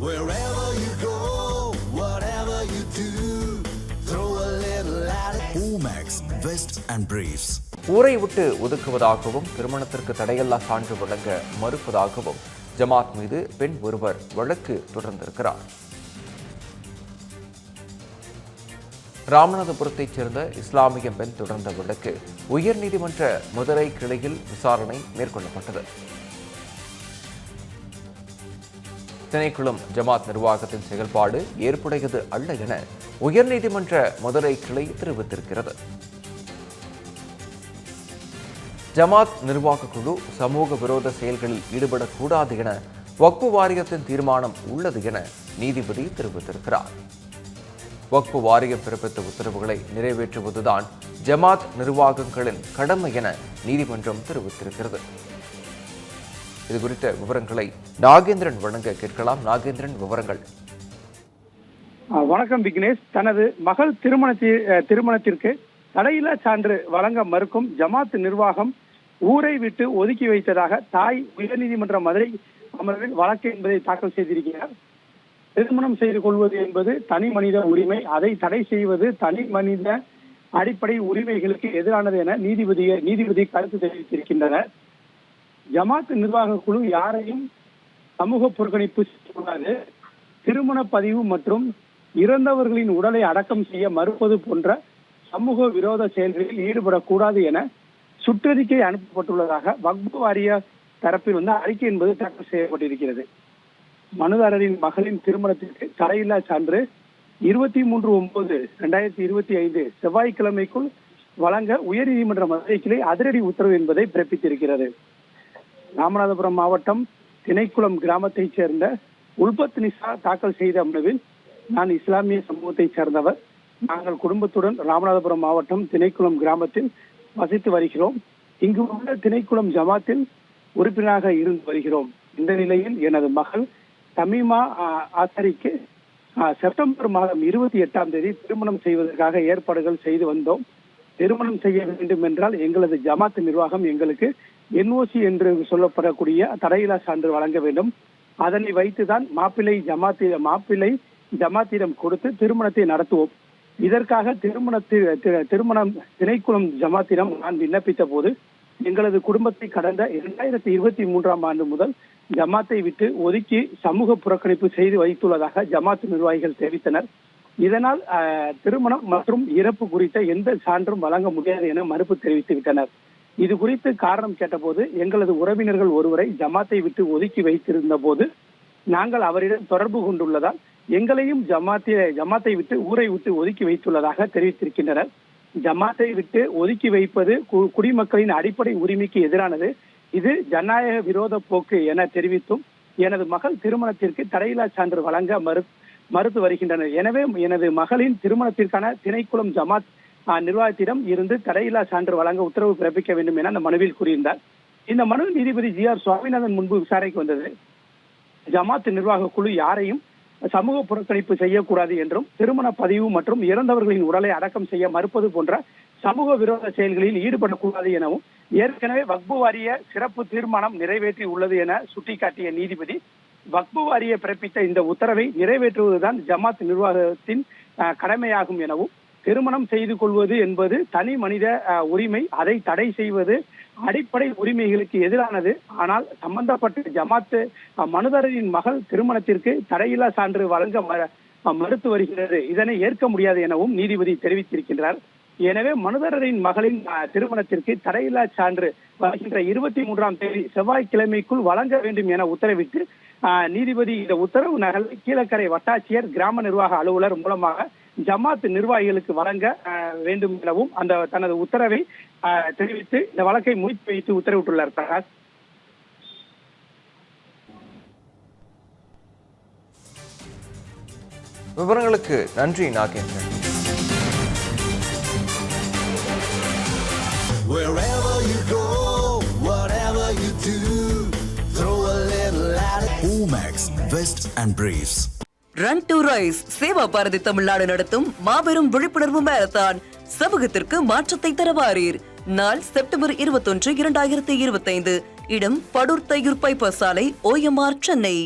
Wherever you go, whatever you do, throw a little at it. Omax, Vest and Briefs. ஊரை விட்டு ஒதுக்குவதாகவும் திருமணத்திற்கு தடையில்லா சான்று வழங்க மறுப்பதாகவும் ஜமாத் மீது பெண் ஒருவர் வழக்கு தொடர்ந்திருக்கிறார் ராமநாதபுரத்தைச் சேர்ந்த இஸ்லாமிய பெண் தொடர்ந்த வழக்கு உயர்நீதிமன்ற மதுரை கிளையில் விசாரணை மேற்கொள்ளப்பட்டது திணைக்குளம் ஜமாத் நிர்வாகத்தின் செயல்பாடு ஏற்புடையது அல்ல என உயர்நீதிமன்ற மதுரை கிளை தெரிவித்திருக்கிறது. ஜமாத் நிர்வாக குழு சமூக விரோத செயல்களில் ஈடுபடக்கூடாது என வக்பு வாரியத்தின் தீர்மானம் உள்ளது என நீதிபதி தெரிவித்திருக்கிறார். வக்பு வாரியம் பிறப்பித்த உத்தரவுகளை நிறைவேற்றுவதுதான் ஜமாத் நிர்வாகங்களின் கடமை என நீதிமன்றம் தெரிவித்திருக்கிறது. இது குறித்த விவரங்களை நாகேந்திரன் வழங்க கேட்கலாம். நாகேந்திரன் விவரங்கள். வணக்கம் விக்னேஷ். தனது மகள் திருமணத்தி திருமணத்திற்கு தடையில்லா சான்று வழங்க மறுக்கும் ஜமாத் நிர்வாகம் ஊரை விட்டு ஒதுக்கி வைத்ததாக தாய் உயர்நீதிமன்ற மதுரை அமர்வில் வழக்கு என்பதை தாக்கல் செய்திருக்கிறார். திருமணம் செய்து கொள்வது என்பது தனி மனித உரிமை. அதை தடை செய்வது தனி மனித அடிப்படை உரிமைகளுக்கு எதிரானது என நீதிபதி நீதிபதி கருத்து தெரிவித்திருக்கின்றனர். ஜமாத் நிர்வாக குழு யாரையும் சமூக புறக்கணிப்பு செய்யக்கூடாது. திருமண பதிவு மற்றும் இறந்தவர்களின் உடலை அடக்கம் செய்ய மறுப்பது போன்ற சமூக விரோத செயல்களில் ஈடுபடக்கூடாது என சுற்றறிக்கை அனுப்பப்பட்டுள்ளதாக வக்பு வாரிய தரப்பில் வந்து அறிக்கை என்பது தாக்கல் செய்யப்பட்டிருக்கிறது. மனுதாரரின் மகளின் திருமணத்திற்கு தடையில்லா சான்று இருபத்தி மூன்று ஒன்பது ரெண்டாயிரத்தி இருபத்தி ஐந்து செவ்வாய்க்கிழமைக்குள் வழங்க உயர்நீதிமன்ற மதுரை கிளை அதிரடி உத்தரவு என்பதை பிறப்பித்திருக்கிறது. ராமநாதபுரம் மாவட்டம் திணைக்குளம் கிராமத்தைச் சேர்ந்த உல்பத் நிசா தாக்கல் செய்த மனுவில் நான் இஸ்லாமிய சமூகத்தைச் சேர்ந்தவர். நாங்கள் குடும்பத்துடன் ராமநாதபுரம் மாவட்டம் திணைக்குளம் கிராமத்தில் வசித்து வருகிறோம். இங்கு உள்ள திணைக்குளம் ஜமாத்தில் உறுப்பினராக இருந்து வருகிறோம். இந்த நிலையில் எனது மகள் தமிமா ஆ, ஆசாரிக்கு செப்டம்பர் மாதம் இருபத்தி எட்டாம் தேதி திருமணம் செய்வதற்காக ஏற்பாடுகள் செய்து வந்தோம். திருமணம் செய்ய வேண்டும் என்றால் எங்களது ஜமாத் நிர்வாகம் எங்களுக்கு என்ஓசி என்று சொல்லப்படக்கூடிய தடையிலா சான்று வழங்க வேண்டும். அதனை வைத்துதான் மாப்பிள்ளை ஜமாத்தி மாப்பிள்ளை ஜமாத்திடம் கொடுத்து திருமணத்தை நடத்துவோம். இதற்காக திருமணத்தில் திருமணம் திணைக்குளம் ஜமாத்திடம் நான் விண்ணப்பித்த போது எங்களது குடும்பத்தை கடந்த இரண்டாயிரத்தி இருபத்தி மூன்றாம் ஆண்டு முதல் ஜமாத்தை விட்டு ஒதுக்கி சமூக புறக்கணிப்பு செய்து வைத்துள்ளதாக ஜமாத் நிர்வாகிகள் தெரிவித்தனர். இதனால் திருமணம் மற்றும் இறப்பு குறித்த எந்த சான்றும் வழங்க முடியாது என மறுப்பு தெரிவித்து விட்டனர் இது குறித்து காரணம் கேட்டபோது எங்களது உறவினர்கள் ஒருவரை ஜமாத்தை விட்டு ஒதுக்கி வைத்திருந்த போது நாங்கள் அவரிடம் தொடர்பு கொண்டுள்ளதால் எங்களையும் ஜமாத்தை ஜமாத்தை விட்டு ஊரை விட்டு ஒதுக்கி வைத்துள்ளதாக தெரிவித்திருக்கின்றனர். ஜமாத்தை விட்டு ஒதுக்கி வைப்பது குடிமக்களின் அடிப்படை உரிமைக்கு எதிரானது. இது ஜனநாயக விரோத போக்கு என தெரிவித்தும் எனது மகள் திருமணத்திற்கு தடையில்லா சான்று வழங்க மறு மறுத்து வருகின்றனர். எனவே எனது மகளின் திருமணத்திற்கான திணைக்குளம் ஜமாத் நிர்வாகத்திடம் இருந்து தடையில்லா சான்று வழங்க உத்தரவு பிறப்பிக்க வேண்டும் என அந்த மனுவில் கூறியிருந்தார். இந்த மனு நீதிபதி ஜி ஆர் சுவாமிநாதன் முன்பு விசாரணைக்கு வந்தது. ஜமாத் நிர்வாக குழு யாரையும் சமூக புறக்கணிப்பு செய்யக்கூடாது என்றும் திருமண பதிவு மற்றும் இறந்தவர்களின் உடலை அடக்கம் செய்ய மறுப்பது போன்ற சமூக விரோத செயல்களில் ஈடுபடக்கூடாது எனவும் ஏற்கனவே வக்பு வாரிய சிறப்பு தீர்மானம் நிறைவேற்றி உள்ளது என சுட்டிக்காட்டிய நீதிபதி வக்பு வாரிய பிறப்பித்த இந்த உத்தரவை நிறைவேற்றுவதுதான் ஜமாத் நிர்வாகத்தின் கடமையாகும் எனவும் திருமணம் செய்து கொள்வது என்பது தனி மனித உரிமை அதை தடை செய்வது அடிப்படை உரிமைகளுக்கு எதிரானது. ஆனால் சம்பந்தப்பட்ட ஜமாத்து அஹ், மனுதாரரின் மகள் திருமணத்திற்கு தடையில்லா சான்று வழங்க மறுத்து வருகிறது. இதனை ஏற்க முடியாது எனவும் நீதிபதி தெரிவித்திருக்கின்றார். எனவே மனுதாரரின் மகளின் திருமணத்திற்கு தடையில்லா சான்று வருகின்ற இருபத்தி மூன்றாம் தேதி செவ்வாய்க்கிழமைக்குள் வழங்க வேண்டும் என உத்தரவிட்டு நீதிபதி இந்த உத்தரவு நகலை கீழக்கரை வட்டாட்சியர் கிராம நிர்வாக அலுவலர் மூலமாக ஜமாத் நிர்வாகிகளுக்கு வழங்க வேண்டும் எனவும் அந்த தனது உத்தரவை தெரிவித்து இந்த வழக்கை முடித்து வைத்து உத்தரவிட்டுள்ளார் பிரகாஷ். விவரங்களுக்கு நன்றி Nagendran. Vest and Briefs. Run to rise Seva Bharathi Tamil Nadu நடத்தும் மாபெரும் விழிப்புணர்வு மேரத்தான் சமூகத்திற்கு மாற்றத்தை தரவாரீர். நாள் செப்டம்பர் இருபத்தொன்று இரண்டாயிரத்தி இருபத்தைந்து. இடம் படூர் தையூர் பைப்பர் சாலை ஓஎம்ஆர் சென்னை.